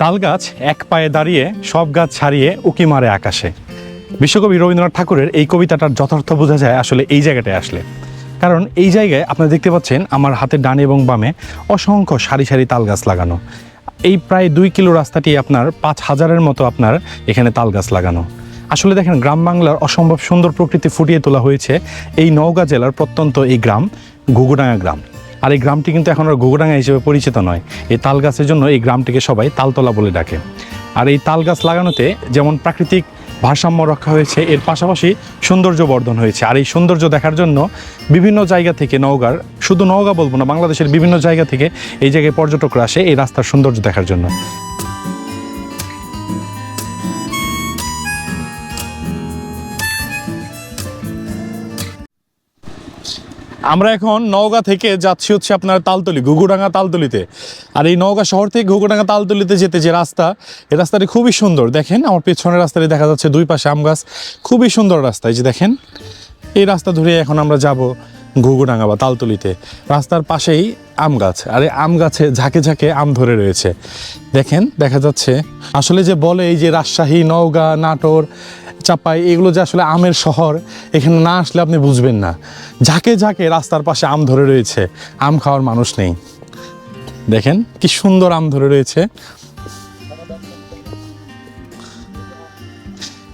তাল গাছ এক পায়ে দাঁড়িয়ে, সব গাছ ছাড়িয়ে উকি মারে আকাশে। বিশ্বকবি রবীন্দ্রনাথ ঠাকুরের এই কবিতাটার যথার্থ বোঝা যায় আসলে এই জায়গাটায় আসলে। কারণ এই জায়গায় আপনারা দেখতে পাচ্ছেন আমার হাতের ডানে এবং বামে অসংখ্য সারি সারি তাল গাছ লাগানো। এই প্রায় দুই কিলো রাস্তাটি আপনার পাঁচ হাজারের মতো আপনার এখানে তাল গাছ লাগানো। আসলে দেখেন, গ্রাম বাংলার অসম্ভব সুন্দর প্রকৃতি ফুটিয়ে তোলা হয়েছে এই নওগাঁ জেলার প্রত্যন্ত এই গ্রাম, ঘুঘুডাঙ্গা গ্রাম। আর এই গ্রামটি কিন্তু এখন আর ঘুঘুডাঙ্গা হিসেবে পরিচিত নয়। এই তাল গাছের জন্য এই গ্রামটিকে সবাই তালতলা বলে ডাকে। আর এই তাল গাছ লাগানোতে যেমন প্রাকৃতিক ভারসাম্য রক্ষা হয়েছে, এর পাশাপাশি সৌন্দর্য বর্ধন হয়েছে। আর এই সৌন্দর্য দেখার জন্য বিভিন্ন জায়গা থেকে নওগাঁর, শুধু নওগাঁ বলব না, বাংলাদেশের বিভিন্ন জায়গা থেকে এই জায়গায় পর্যটকরা আসে এই রাস্তার সৌন্দর্য দেখার জন্য। আমরা এখন নওগাঁ থেকে যাচ্ছি হচ্ছে আপনার তালতলি, ঘুঘুডাঙ্গা তালতলিতে। আর এই নওগাঁ শহর থেকে ঘুঘুডাঙ্গা তালতলিতে যেতে যে রাস্তা, এই রাস্তাটি খুবই সুন্দর। দেখেন, আমার পেছনের রাস্তাটি দেখা যাচ্ছে দুই পাশে আম গাছ। খুবই সুন্দর রাস্তা, এই যে দেখেন। এই রাস্তা ধরে এখন আমরা যাব ঘুঘুডাঙ্গা বা তালতলিতে। রাস্তার পাশেই আম গাছ, আর এই আম গাছে ঝাঁকে ঝাঁকে আম ধরে রয়েছে। দেখেন, দেখা যাচ্ছে। আসলে যে বলে এই যে রাজশাহী, নওগাঁ, নাটোর চাপাই, এগুলো যে আসলে আমের শহর, এখানে না আসলে আপনি বুঝবেন না। ঝাঁকে ঝাঁকে রাস্তার পাশে আম ধরে রয়েছে, আম খাওয়ার মানুষ নেই। দেখেন কি সুন্দর আম ধরে রয়েছে।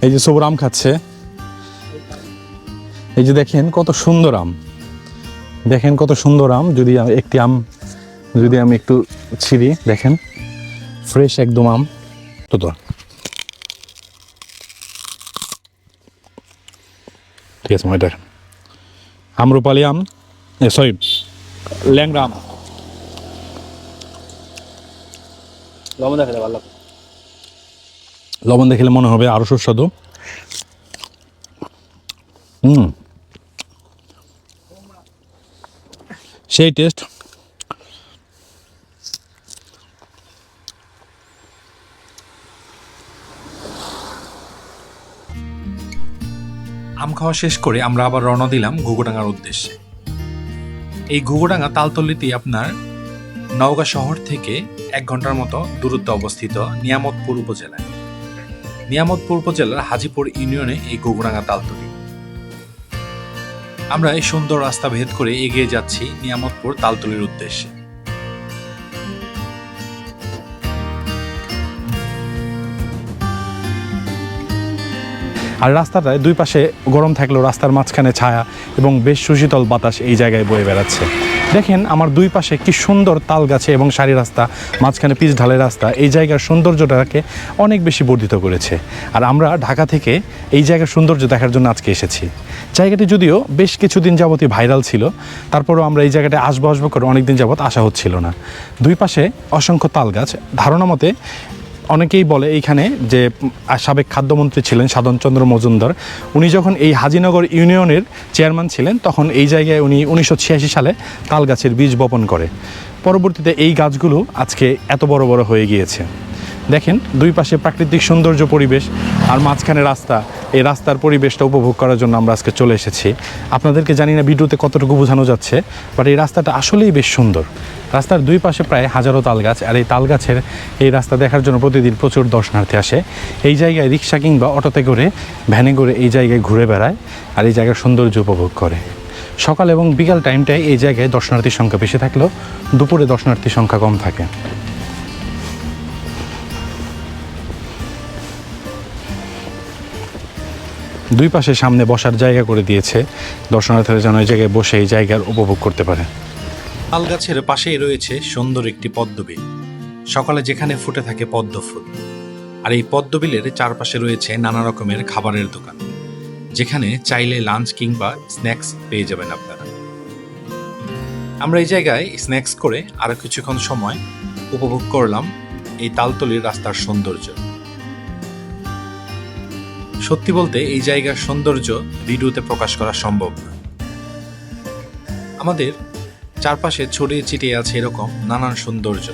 এই যে সবুর আম খাচ্ছে। এই যে দেখেন কত সুন্দর আম। দেখেন কত সুন্দর আম, যদি একটি আম, যদি আমি একটু ছিঁড়ি, দেখেন, ফ্রেশ একদম আম। তো তো ঠিক আছে মই দেখেন আমরুপালি আম সরি ল্যাংড়া আম লবণ দেখাতে ভালো লবণ দেখলে মনে হবে আরও সুস্বাদু। হুম। সেই টেস্ট আম খাওয়া শেষ করে আমরা আবার রওনা দিলাম ঘুঘুডাঙ্গার উদ্দেশ্যে। এই ঘুঘুডাঙ্গা তালতল্লিতেই আপনার নওগাঁ শহর থেকে এক ঘণ্টার মতো দূরত্বে অবস্থিত নিয়ামতপুর উপজেলায়। নিয়ামতপুর উপজেলার হাজিপুর ইউনিয়নে এই গোগুরাঙ্গা তালতলি। আমরা এই সুন্দর রাস্তা ভেদ করে এগিয়ে যাচ্ছি নিয়ামতপুর তালতলির উদ্দেশ্যে। আর রাস্তাটায় দুই পাশে গরম থাকলেও রাস্তার মাঝখানে ছায়া এবং বেশ সুশীতল বাতাস এই জায়গায় বয়ে বেড়াচ্ছে। দেখেন আমার দুই পাশে কি সুন্দর তাল গাছে এবং সারি রাস্তা, মাঝখানে পিচ ঢালের রাস্তা, এই জায়গার সৌন্দর্যটাকে অনেক বেশি বর্ধিত করেছে। আর আমরা ঢাকা থেকে এই জায়গার সৌন্দর্য দেখার জন্য আজকে এসেছি। জায়গাটি যদিও বেশ কিছুদিন যাবতই ভাইরাল ছিল, তারপরেও আমরা এই জায়গাটায় আসব আসব করে অনেকদিন যাবত আসা হচ্ছিল না। দুই পাশে অসংখ্য তাল গাছ, ধারণা মতে অনেকেই বলে এইখানে যে সাবেক খাদ্যমন্ত্রী ছিলেন সাধনচন্দ্র মজুমদার। উনি যখন এই হাজিনগর ইউনিয়নের চেয়ারম্যান ছিলেন, তখন এই জায়গায় উনি উনিশশো ছিয়াশি সালে তাল গাছের বীজ বপন করে। পরবর্তীতে এই গাছগুলো আজকে এত বড় বড় হয়ে গিয়েছে। দেখেন, দুই পাশে প্রাকৃতিক সৌন্দর্য পরিবেশ আর মাঝখানে রাস্তা। এই রাস্তার পরিবেশটা উপভোগ করার জন্য আমরা আজকে চলে এসেছি। আপনাদেরকে জানি না ভিডিওতে কতটুকু বোঝানো যাচ্ছে বাট এই রাস্তাটা আসলেই বেশ সুন্দর। রাস্তার দুই পাশে প্রায় হাজারো তাল গাছ আর এই তাল গাছের এই রাস্তা দেখার জন্য প্রতিদিন প্রচুর দর্শনার্থী আসে। এই জায়গায় রিক্সা কিংবা অটোতে করে, ভ্যানে করে এই জায়গায় ঘুরে বেড়ায় আর এই জায়গার সৌন্দর্য উপভোগ করে। সকাল এবং বিকাল টাইমটায় এই জায়গায় দর্শনার্থীর সংখ্যা বেশি থাকলেও দুপুরে দর্শনার্থীর সংখ্যা কম থাকে। দুই পাশে সামনে বসার জায়গা করে দিয়েছে। দর্শনার্থীরা যেন এই জায়গায় বসে এই জায়গার উপভোগ করতে পারে। তাল গাছের পাশেই রয়েছে সুন্দর একটি পদ্মবিল। সকালে যেখানে ফুটে থাকে পদ্ম ফুল আর এই পদ্মবিলের চারপাশে রয়েছে নানা রকমের খাবারের দোকান। যেখানে চাইলে লাঞ্চ কিংবা স্ন্যাক্স পেয়ে যাবেন আপনারা। আমরা এই জায়গায় স্ন্যাক্স করে আরও কিছুক্ষণ সময় উপভোগ করলাম এই তালতলির রাস্তার সৌন্দর্য। সত্যি বলতে এই জায়গার সৌন্দর্য ভিডিওতে প্রকাশ করা সম্ভব না। আমাদের চারপাশে ছড়িয়ে ছিটিয়ে আছে এরকম নানান সৌন্দর্য।